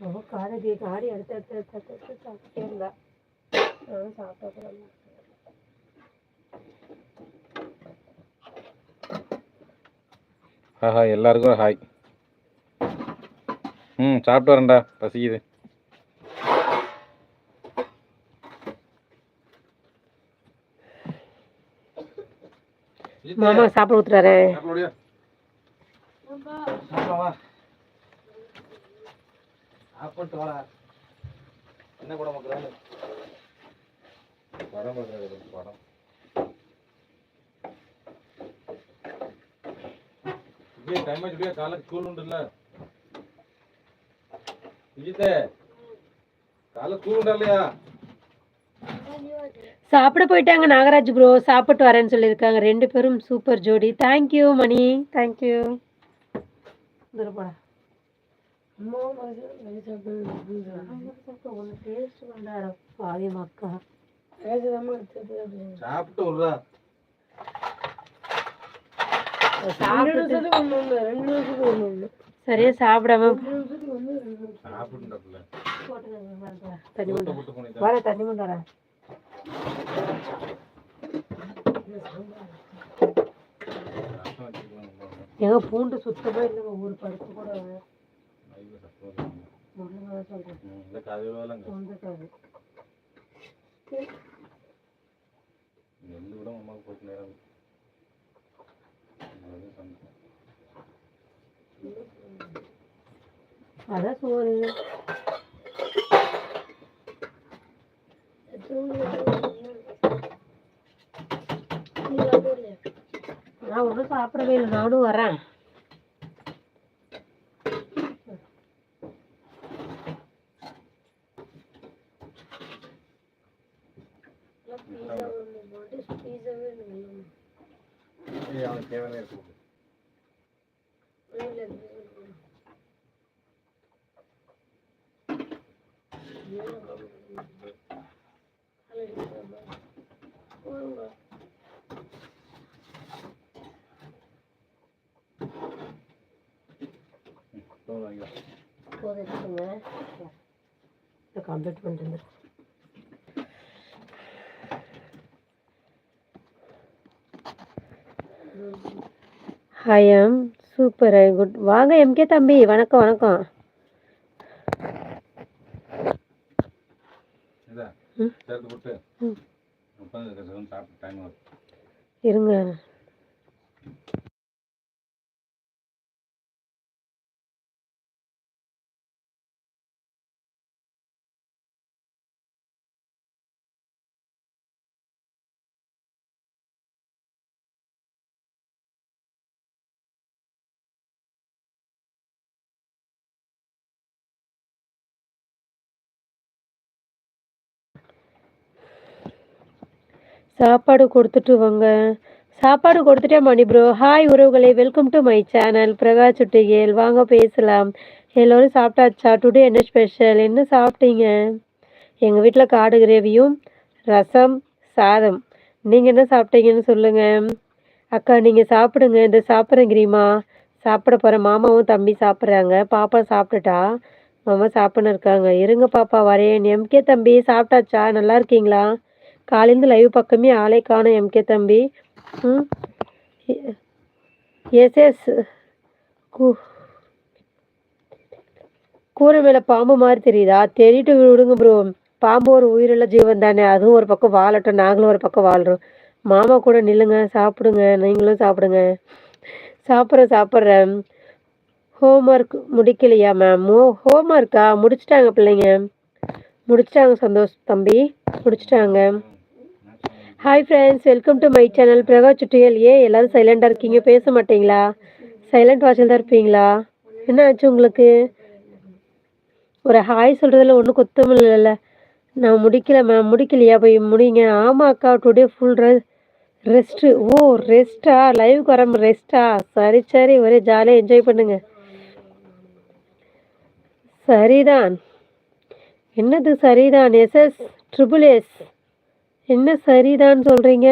அவ காரதி காரி எடுத்து எடுத்து எடுத்து எடுத்து எடுத்து சாப்பிட்டே இருந்தா நானும் சாப்பிட்டா கூட. ஆஹா எல்லாருக்கும் ஹாய். ம் சாப்பிட்டு வரேன்டா பசிக்குது. மாமா சாப்பிட ஊத்துறாரு சாப்பிட்டு வாடா. என்ன படம் பார்க்குறாங்க படம் பார்க்குறாங்க படம். இப்படியே டைம் ஆச்சு இப்படியே காலை ஸ்கூல் உண்டுல்ல. விஜித்தே காலை ஸ்கூல் உண்டா இல்லையா? சாப்பிட போயிட்டாங்க நாகராஜ் ப்ரோ சாப்பிட்டு வரேன்னு சொல்லியிருக்காங்க. ரெண்டு பேரும் சூப்பர் ஜோடி. தேங்க்யூ மணி. தேங்க்யூ போடா. சாப்பிட்டு விட்றா சரியா சாப்பிடாம வர தண்ணி கொண்டு எங்க பூண்டு சுத்தமா இல்லைங்க ஒரு பருப்பு கூட ஒழுங்கா சொல்றேன் இந்த கதையில நெல் விட அம்மாவுக்கு நேரம். அதான் சோறு நான் ஒன்றும் சாப்பிடவே இல்லை நானும் வரேன். அவனுக்கு தேவையான இருக்கு போதும் வாங்கிக்கலாம். கம்ப்ளீட் பண்ணிட்டு ஹாய் எம் சூப்பர் குட் வாங்க எம்கே தம்பி வணக்கம் வணக்கம். இதா, ம். சேர்த்து போட்டு ம். உட்காந்து சாப்பிட்டு டைம் ஆகுது இருங்க சாப்பாடு கொடுத்துட்டு வாங்க. சாப்பாடு கொடுத்துட்டே மணி ப்ரோ ஹாய் உறவுகளே welcome to my channel Prakash சுட்டிகேல் வாங்க பேசலாம். எல்லோரும் சாப்பிட்டாச்சா? டுடே என்ன ஸ்பெஷல் என்ன சாப்பிட்டீங்க? எங்கள் வீட்டில் காடு கிரேவியும் ரசம் சாதம். நீங்கள் என்ன சாப்பிட்டீங்கன்னு சொல்லுங்கள் அக்கா நீங்கள் சாப்பிடுங்க. இந்த சாப்பிட்றேன் கிரீமா. சாப்பிட போகிறேன் மாமாவும் தம்பி சாப்பிட்றாங்க. பாப்பா சாப்பிட்டுட்டா. மாமா சாப்பிட்னு இருக்காங்க. இருங்க பாப்பா வரேன். எம்கே தம்பி சாப்பிட்டாச்சா? நல்லா இருக்கீங்களா? காலேந்து லைவ் பக்கமே ஆளே காணும் எம்கே தம்பி. ம். எஸ் எஸ் கூ கூரை மேலே பாம்பு மாதிரி தெரியுதா? தெரியிட்டு விடுங்க ப்ரோ பாம்பு ஒரு உயிருள்ள ஜீவன் தானே. அதுவும் ஒரு பக்கம் வாழட்டும். நாங்களும் ஒரு பக்கம் வாழ்கிறோம் மாமா கூட நில்லுங்க. சாப்பிடுங்க. நீங்களும் சாப்பிடுங்க. சாப்பிட்றேன் சாப்பிட்றேன். ஹோம்ஒர்க் முடிக்கலையா மேம் ஹோம்ஒர்க்கா முடிச்சிட்டாங்க பிள்ளைங்க. முடிச்சிட்டாங்க சந்தோஷ் தம்பி. முடிச்சிட்டாங்க. Hi friends welcome to my channel Prakash சுட்டியல் ஏன் எல்லோரும் சைலண்டாக இருக்கீங்க? பேச மாட்டீங்களா? சைலண்ட் வாட்சில் தான் இருப்பீங்களா? என்ன ஆச்சு உங்களுக்கு? ஒரு ஹாய் சொல்கிறதுல ஒன்றும் குத்தம் இல்லைல்ல. நான் முடிக்கல மேம் முடிக்கலையா? போய் முடிங்க. ஆமாம் அக்கா டுடே ஃபுல் ரெஸ்ட் ரெஸ்ட்டு ஓ ரெஸ்ட்டா லைவுக்கு வரம் ரெஸ்ட்டா சரி சரி. ஒரே ஜாலியாக என்ஜாய் பண்ணுங்க. சரிதான். என்னது சரிதான்? எஸ்எஸ் ட்ரிபிள் எஸ் என்ன சரிதான் சொல்கிறீங்க